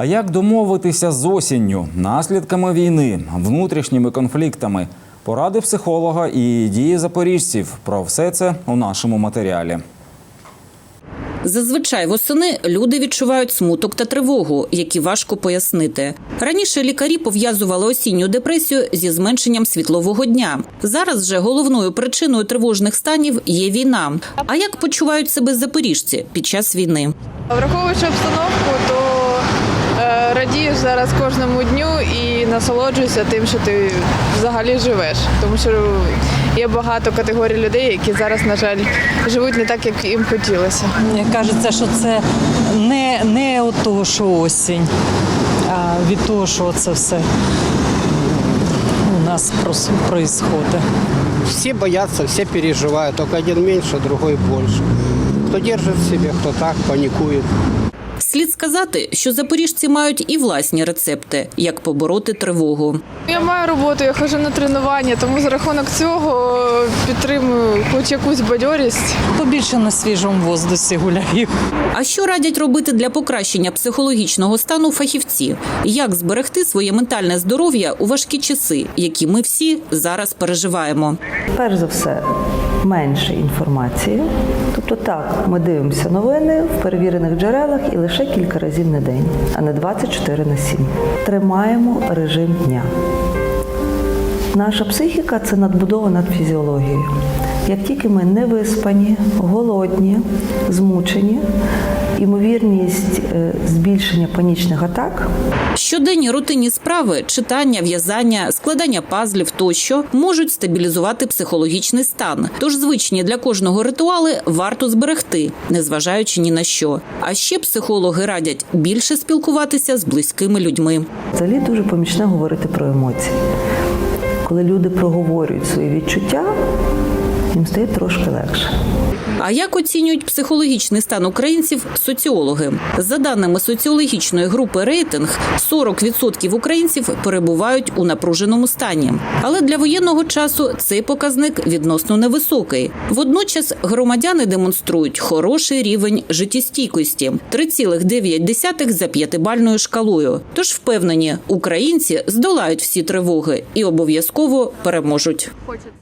А як домовитися з осінню, наслідками війни, внутрішніми конфліктами? Поради психолога і дії запоріжців. Про все це у нашому матеріалі. Зазвичай восени люди відчувають смуток та тривогу, які важко пояснити. Раніше лікарі пов'язували осінню депресію зі зменшенням світлового дня. Зараз же головною причиною тривожних станів є війна. А як почувають себе запоріжці під час війни? Враховуючи обстановку, то радієш зараз кожному дню і насолоджуєшся тим, що ти взагалі живеш. Тому що є багато категорій людей, які зараз, на жаль, живуть не так, як їм хотілося. Мені кажеться, що це не, не того, що осінь, а від того, що це все у нас відбувається. Все боятся, все переживают, только один меньше, другой больше. Кто держит в себе, кто так, паникует. Слід сказати, що запоріжці мають і власні рецепти, як побороти тривогу. Я маю роботу, я ходжу на тренування, тому за рахунок цього підтримую хоч якусь бадьорість. Побільше на свіжому воздусі гуляю. А що радять робити для покращення психологічного стану фахівці? Як зберегти своє ментальне здоров'я у важкі часи, які ми всі зараз переживаємо? Перш за все, менше інформації. Тобто, так, ми дивимося новини в перевірених джерелах і лише кілька разів на день, а не 24 на 7. Тримаємо режим дня. Наша психіка це надбудова над фізіологією. Як тільки ми не виспані, голодні, змучені, ймовірність е, збільшення панічних атак Щоденні рутинні справи, читання, в'язання, складання пазлів тощо можуть стабілізувати психологічний стан. Тож звичні для кожного ритуали варто зберегти, незважаючи ні на що. А ще психологи радять більше спілкуватися з близькими людьми. Взагалі дуже помічне говорити про емоції. Коли люди проговорюють свої відчуття, їм стає трошки легше. А як оцінюють психологічний стан українців соціологи? За даними соціологічної групи рейтинг, 40% українців перебувають у напруженому стані. Але для воєнного часу цей показник відносно невисокий. Водночас громадяни демонструють хороший рівень життєстійкості 3,9 за п'ятибальною шкалою. Тож впевнені, українці здолають всі тривоги і обов'язково переможуть.